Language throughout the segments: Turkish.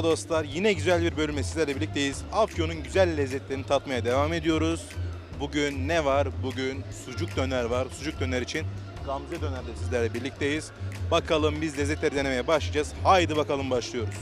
Merhaba dostlar. Yine güzel bir bölümle sizlerle birlikteyiz. Afyon'un güzel lezzetlerini tatmaya devam ediyoruz. Bugün ne var? Bugün sucuk döner var. Sucuk döner için Gamze Döner'de sizlerle birlikteyiz. Bakalım biz lezzetleri denemeye başlayacağız. Haydi bakalım başlıyoruz.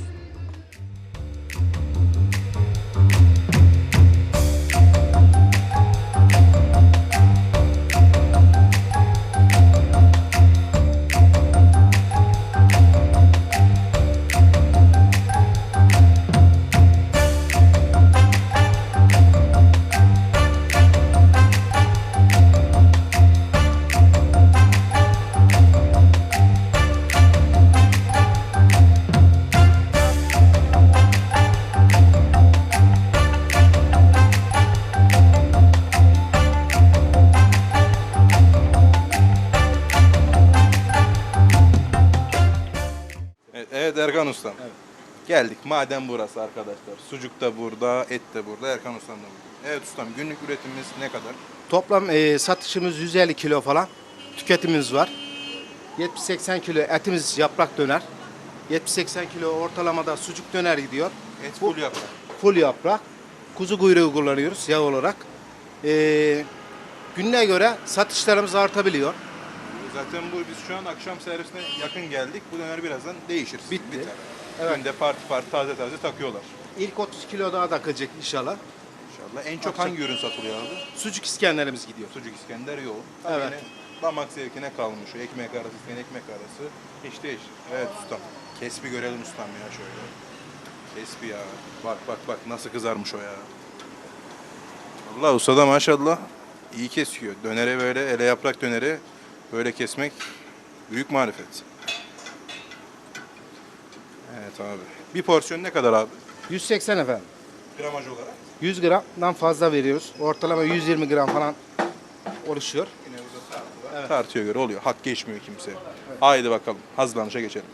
Evet, evet Erkan Ustam. Geldik. Madem burası arkadaşlar. Sucuk da burada, et de burada, Erkan Ustam da burada. Evet ustam günlük üretimimiz ne kadar? Toplam e, satışımız 150 kilo falan. Tüketimimiz var. 70-80 kilo etimiz yaprak döner. 70-80 kilo ortalamada sucuk döner gidiyor. Et full yaprak. Full yaprak. Kuzu kuyruğu kullanıyoruz yağ olarak. E, gününe göre satışlarımız artabiliyor. Zaten bu biz şu an akşam servisine yakın geldik. Bu döner birazdan değişir. Bitti. Biter. Evet. Günde parti parti taze taze takıyorlar. İlk 30 kilo daha takılacak inşallah. İnşallah. En çok Akşam- hangi ürün satılıyor abi? Sucuk İskenderimiz gidiyor. Sucuk İskender yoğun. Evet. Yine damak zevkine kalmış. O ekmek arası, isteyen ekmek arası. Hiç değişir. Evet ustam. Kes bir görelim ustam ya şöyle. Kes bir ya. Bak bak bak nasıl kızarmış o ya. Allah usta da maşallah iyi kesiyor. Dönere böyle ele yaprak döneri böyle kesmek büyük marifet. Evet abi. Bir porsiyon ne kadar abi? 180 efendim. Gramaj olarak. 100 gramdan fazla veriyoruz. Ortalama 120 gram falan oluşuyor. Yine burada tartı var. Tartıya göre oluyor. Hak geçmiyor kimseye. Haydi bakalım. Hazırlanışa geçelim.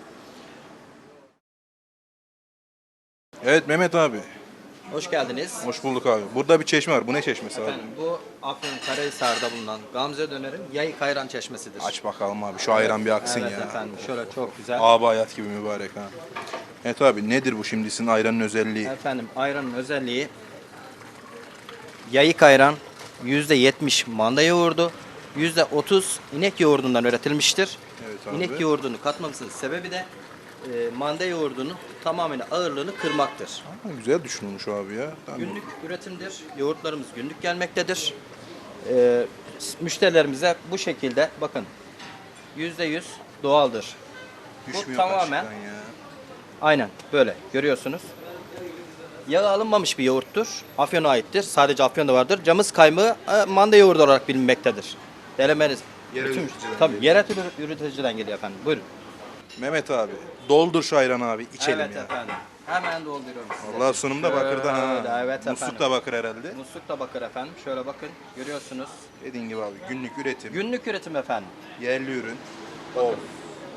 Evet Mehmet abi. Hoş geldiniz. Hoş bulduk abi. Burada bir çeşme var. Bu ne çeşmesi abi? Efendim bu Afyon Karahisar'da bulunan Gamze Döner'in Yayık Ayran Çeşmesi'dir. Aç bakalım abi. Şu ayran bir aksın evet ya. efendim şöyle çok güzel. Abi hayat gibi mübarek ha. Evet abi nedir bu şimdi sizin ayranın özelliği? Efendim ayranın özelliği Yayık ayran %70 manda yoğurdu, %30 inek yoğurdundan üretilmiştir. Evet abi. İnek yoğurdunu katmamızın sebebi de e, manda yoğurdunun tamamen ağırlığını kırmaktır. Ha, güzel düşünülmüş abi ya. Tamam. Günlük üretimdir. Yoğurtlarımız günlük gelmektedir. Ee, müşterilerimize bu şekilde bakın %100 doğaldır. Düşmüyor bu tamamen ya. aynen böyle görüyorsunuz. Yağı alınmamış bir yoğurttur. Afyon'a aittir. Sadece Afyon'da vardır. Camız kaymağı e, manda yoğurdu olarak bilinmektedir. Denemeniz. Yerel bütün- üreticiden Tabii geliyor. yerel üreticiden geliyor efendim. Buyurun. Mehmet abi. Doldur şu ayranı abi. içelim evet ya. efendim. Hemen dolduruyorum size. Allah sunumda bakırdan ha. Şöyle, Evet Musluk efendim. da bakır herhalde. Musluk da bakır efendim. Şöyle bakın. Görüyorsunuz. Dediğin gibi abi günlük üretim. Günlük üretim efendim. Yerli ürün. Of.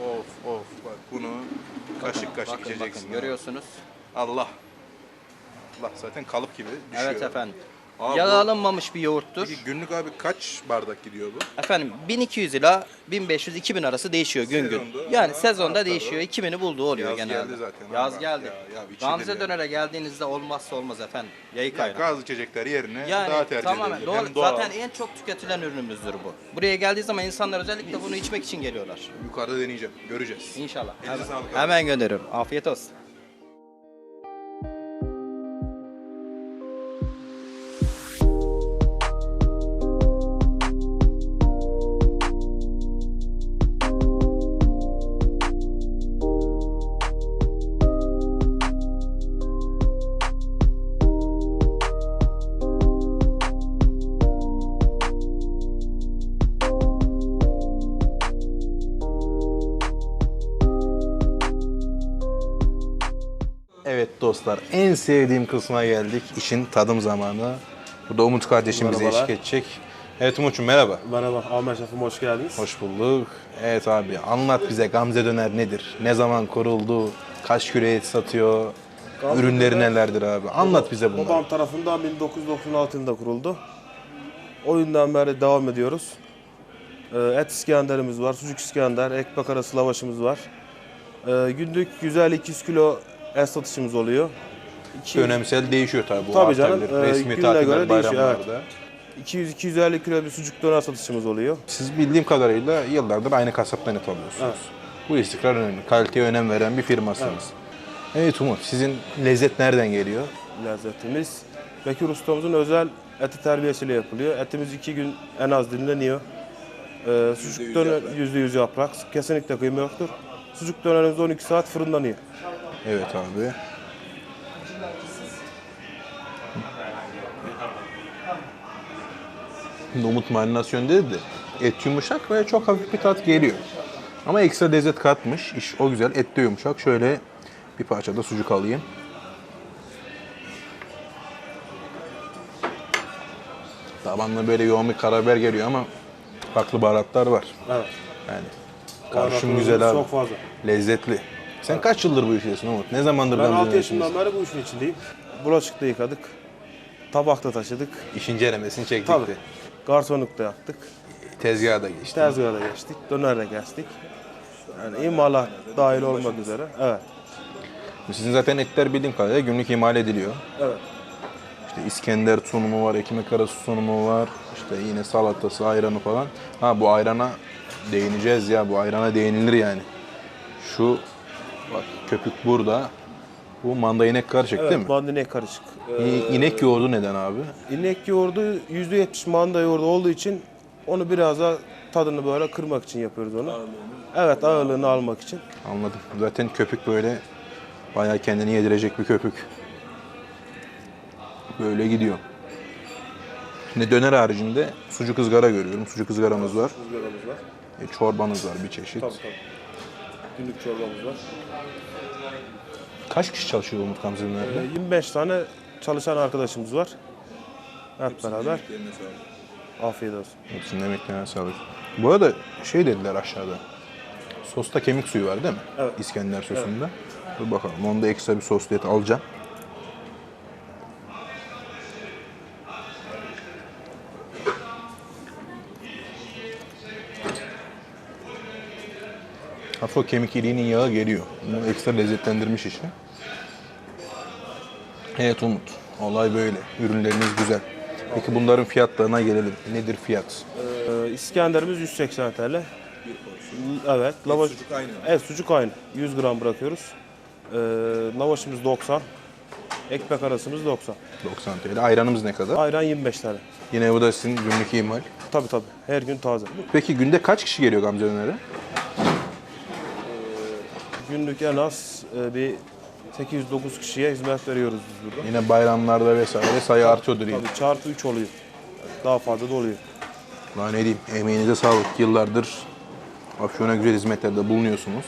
Of of. Bak bunu kaşık kaşık bakın, içeceksin. bakın görüyorsunuz. Allah. Allah zaten kalıp gibi düşüyor. Evet efendim. Abi alınmamış bir yoğurttur. Peki günlük abi kaç bardak gidiyor bu? Efendim 1200 ila 1500-2000 arası değişiyor gün gün. Sezonda Yani ama sezonda artar değişiyor. 2000'i bulduğu oluyor Yaz genelde. geldi zaten, Yaz ama geldi. ya- ya Gamze ya. dönere geldiğinizde olmazsa olmaz efendim. Yayık Ya, ayran. gaz içecekler yerine Yani daha tercih tamamen edilir. doğal, Hem doğal. zaten en çok tüketilen ürünümüzdür bu. Buraya geldiği zaman insanlar özellikle bunu içmek için geliyorlar. Yukarıda deneyeceğim. Göreceğiz. İnşallah. Elinize Hemen, sağlık abi. hemen gönderiyorum. Afiyet olsun. Dostlar en sevdiğim kısma geldik. İşin tadım zamanı. Burada Umut kardeşim bize Merhabalar. eşlik edecek. Evet Umut'cum merhaba. Merhaba Ahmet Şef'im hoş geldiniz. Hoş bulduk. Evet abi anlat bize Gamze Döner nedir? Ne zaman kuruldu? Kaç kilo et satıyor? Gamze Ürünleri Döner- nelerdir abi? Anlat bize bunları. Babam tarafından 1996 yılında kuruldu. O günden beri devam ediyoruz. Ee, Et İskender'imiz var, sucuk İskender, ekmek arası lavaşımız var. Ee, Günlük 150-200 kilo et satışımız oluyor. İki- Dönemsel değişiyor tabii bu Tabii canım, artabilir. e, Resmi gününe tatiller, göre değişiyor, bayramlarda. 200-250 kilo bir sucuk döner satışımız oluyor. Siz bildiğim kadarıyla yıllardır aynı kasaptan et alıyorsunuz. Bu istikrar önemli. Kaliteye önem veren bir firmasınız. Evet, Umut, sizin lezzet nereden geliyor? Lezzetimiz Bekir ustamızın özel eti terbiyesiyle yapılıyor. Etimiz iki gün en az dinleniyor. Ee, sucuk döner yüzde yüz yaprak. Kesinlikle kıyma yoktur. Sucuk dönerimiz 12 saat fırınlanıyor. Evet abi. Umut marinasyon dedi de et yumuşak ve çok hafif bir tat geliyor. Ama ekstra lezzet katmış. İş o güzel. Et de yumuşak. Şöyle bir parça da sucuk alayım. Tabanla böyle yoğun bir karabiber geliyor ama farklı baharatlar var. Evet. Yani karışım güzel abi. Çok fazla. Lezzetli. Sen kaç yıldır bu iştesin Umut? Ne zamandır Ben Gamze'nin 6 yaşından beri bu işin içindeyim. Bulaşıkta yıkadık. Tabakta taşıdık. İşin ceremesini çektik Tabii. de. Garsonlukta yaptık. Tezgaha da geçti. Tezgahda geçtik. Dönerle geçtik. Yani imalat dahil olmak üzere. Evet. Sizin zaten etler bildiğim kadarıyla günlük imal ediliyor. Evet. İşte İskender sunumu var, ekmek arası sunumu var. İşte yine salatası, ayranı falan. Ha bu ayrana değineceğiz ya. Bu ayrana değinilir yani. Şu bak köpük burada. Bu manda inek karışık değil mi? Evet, mandine karışık. İ- İnek yoğurdu neden abi? İnek yoğurdu %70 manda yoğurdu olduğu için onu biraz daha tadını böyle kırmak için yapıyoruz onu. Evet ağırlığını almak için. Anladım. Zaten köpük böyle bayağı kendini yedirecek bir köpük. Böyle gidiyor. Şimdi döner haricinde sucuk ızgara görüyorum. Sucuk ızgaramız var. Rüzgarımız var. E, çorbanız var bir çeşit. tabii. Günlük çorbamız var. Kaç kişi çalışıyor Umut? Ee, 25 tane çalışan arkadaşımız var. Hep beraber. Afiyet olsun. Hepsinin emeklerine sağlık. Bu arada şey dediler aşağıda. Sosta kemik suyu var değil mi? Evet. İskender sosunda. Dur bakalım. Onda ekstra bir sos diyet alacağım. Hafif o kemik iliğinin yağı geliyor. Bu ekstra lezzetlendirmiş işi. Evet Umut. Olay böyle. Ürünleriniz güzel. Peki bunların fiyatlarına gelelim. Nedir fiyat? Ee, İskenderimiz 180 TL. Evet. Lavaş, sucuk aynı. Evet sucuk aynı. 100 gram bırakıyoruz. Ee, lavaşımız 90. Ekmek arasımız 90. 90 TL. Ayranımız ne kadar? Ayran 25 TL. Yine bu da sizin günlük imal. Tabii tabii. Her gün taze. Peki günde kaç kişi geliyor Gamze Öner'e? Günlük en az e, bir 809 kişiye hizmet veriyoruz biz burada. Yine bayramlarda vesaire sayı artıyordur yine. Tabii çarpı 3 oluyor. Daha fazla da oluyor. Daha ne diyeyim, emeğinize sağlık. Yıllardır Afyon'a güzel hizmetlerde bulunuyorsunuz.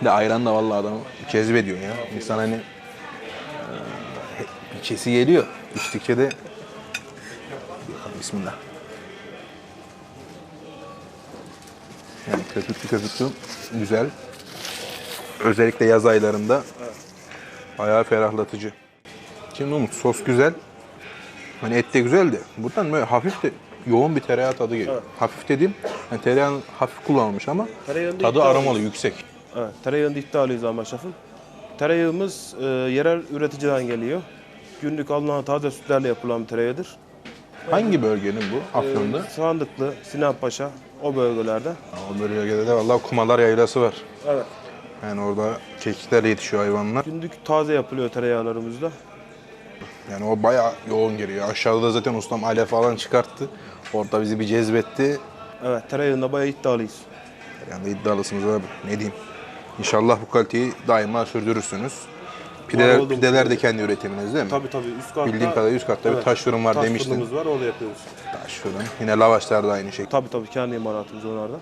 Bir De ayran da vallahi adamı cezbediyor ya. İnsan hani eee, içesi geliyor. İçtikçe de Bismillah. Yani köpüklü köpüklü güzel. Özellikle yaz aylarında bayağı ferahlatıcı. Şimdi Umut sos güzel. Hani et de güzel de buradan böyle hafif de yoğun bir tereyağı tadı geliyor. Hafif dediğim yani tereyağın hafif kullanılmış ama Tereyağında tadı aromalı, yüksek. Evet, tereyağında iddialıyız ama şefim. Tereyağımız e, yerel üreticiden geliyor. Günlük alınan taze sütlerle yapılan bir tereyağıdır. Hangi bölgenin bu? Afyon'da. E, Sandıklı, Sinanpaşa o bölgelerde. O bölgede de vallahi kumalar yaylası var. Evet. Yani orada kekiklerle yetişiyor hayvanlar. Günlük taze yapılıyor tereyağlarımızda. Yani o bayağı yoğun geliyor. Aşağıda da zaten ustam alev falan çıkarttı. Orada bizi bir cezbetti. Evet, tereyağında bayağı iddialıyız. Yani iddialısınız abi. Ne diyeyim. İnşallah bu kaliteyi daima sürdürürsünüz. Pideler, olduğumuz pideler de kendi üretiminiz değil mi? Tabii tabii üst katta. Bildiğim kadarıyla üst katta bir taş fırın var taş demiştin. fırınımız var, orada yapıyoruz. Taş fırın. Yine lavaşlar da aynı şekilde. Tabii tabii kendi imalatımız onlarda.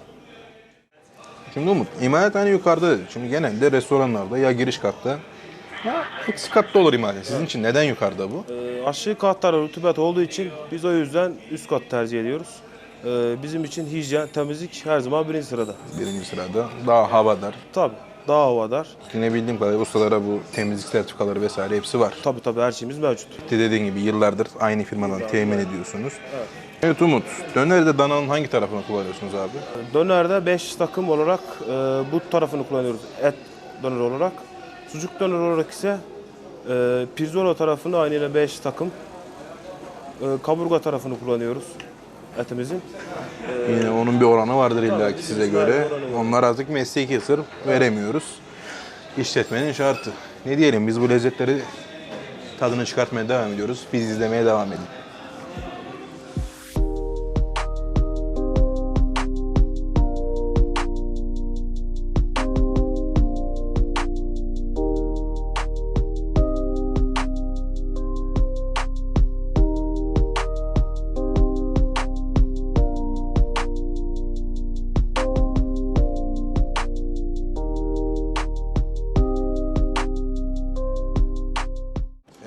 Şimdi Umut, imalathane yukarıda dedi. Şimdi genelde restoranlarda ya giriş katta ya eksi katta olur imalat. Sizin için neden yukarıda bu? Ee, aşağı katlar rutubet olduğu için biz o yüzden üst kat tercih ediyoruz. Ee, bizim için hijyen, temizlik her zaman birinci sırada. Birinci sırada daha havadar. Tabii, daha havadar. Yine bildiğim kadarıyla ustalara bu temizlik sertifikaları vesaire hepsi var. Tabii tabii her şeyimiz mevcut. De dediğin gibi yıllardır aynı firmadan temin ediyorsunuz. Evet. Umut, dönerde dananın hangi tarafını kullanıyorsunuz abi? Dönerde 5 takım olarak e, but tarafını kullanıyoruz et döner olarak. Sucuk döner olarak ise e, pirzola tarafını aynı ile 5 takım. E, kaburga tarafını kullanıyoruz etimizin. Yine onun bir oranı vardır illa ki size göre. Onlar artık mesleki sır veremiyoruz. İşletmenin şartı. Ne diyelim biz bu lezzetleri tadını çıkartmaya devam ediyoruz. Biz izlemeye devam edin.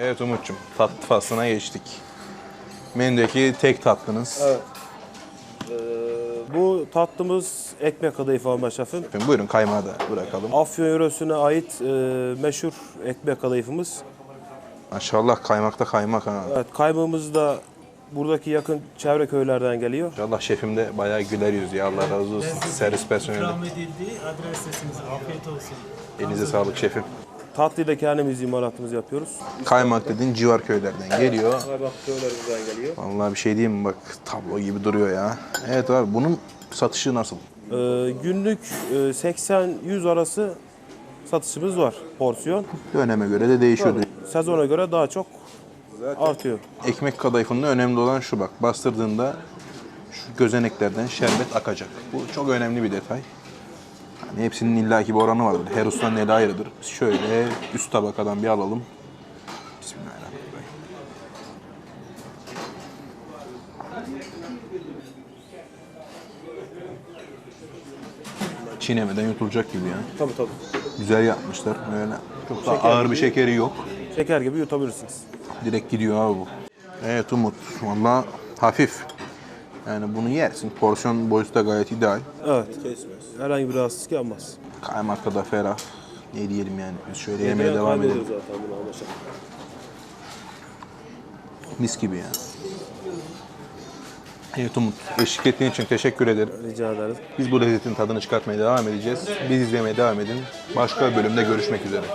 Evet Umut'cum tatlı faslına geçtik. Menüdeki tek tatlınız. Evet. E, bu tatlımız ekmek kadayıfı alma şefim. Efendim, Buyurun kaymağı da bırakalım. Afyon yöresine ait e, meşhur ekmek kadayıfımız. Maşallah kaymakta kaymak ha. Evet, kaymağımız da buradaki yakın çevre köylerden geliyor. İnşallah şefim de bayağı güler yüz ya Allah razı olsun. Servis personeli. İkram edildiği adresesiniz. Afiyet olsun. Elinize sağlık şefim. Tatlıyı da kendimiz imalatımızı yapıyoruz. Kaymak dediğin civar köylerden geliyor. Kaymak köylerimizden geliyor. Vallahi bir şey diyeyim mi bak tablo gibi duruyor ya. Evet abi bunun satışı nasıl? Ee, günlük e, 80-100 arası satışımız var porsiyon. Döneme göre de değişiyor. Sezona göre daha çok artıyor. Ekmek kadayıfında önemli olan şu bak bastırdığında şu gözeneklerden şerbet akacak. Bu çok önemli bir detay. Hani hepsinin illaki bir oranı vardır. Her ustanın eli ayrıdır. Biz şöyle üst tabakadan bir alalım. Bismillahirrahmanirrahim. Çiğnemeden yutulacak gibi ya. Tabii tabii. Güzel yapmışlar. Öyle çok da ağır bir şekeri yok. Şeker gibi yutabilirsiniz. Direkt gidiyor abi bu. Evet Umut. Valla hafif. Yani bunu yersin. Porsiyon boyutu da gayet ideal. Evet. Herhangi bir rahatsızlık yapmaz. Kaymakta da ferah. Ne diyelim yani. Biz şöyle yemeye devam edelim. zaten bunu anlaşalım. Mis gibi ya. Evet Umut. Eşlik ettiğin için teşekkür ederim. Rica ederiz. Biz bu lezzetin tadını çıkartmaya devam edeceğiz. Biz izlemeye devam edin. Başka bölümde görüşmek üzere.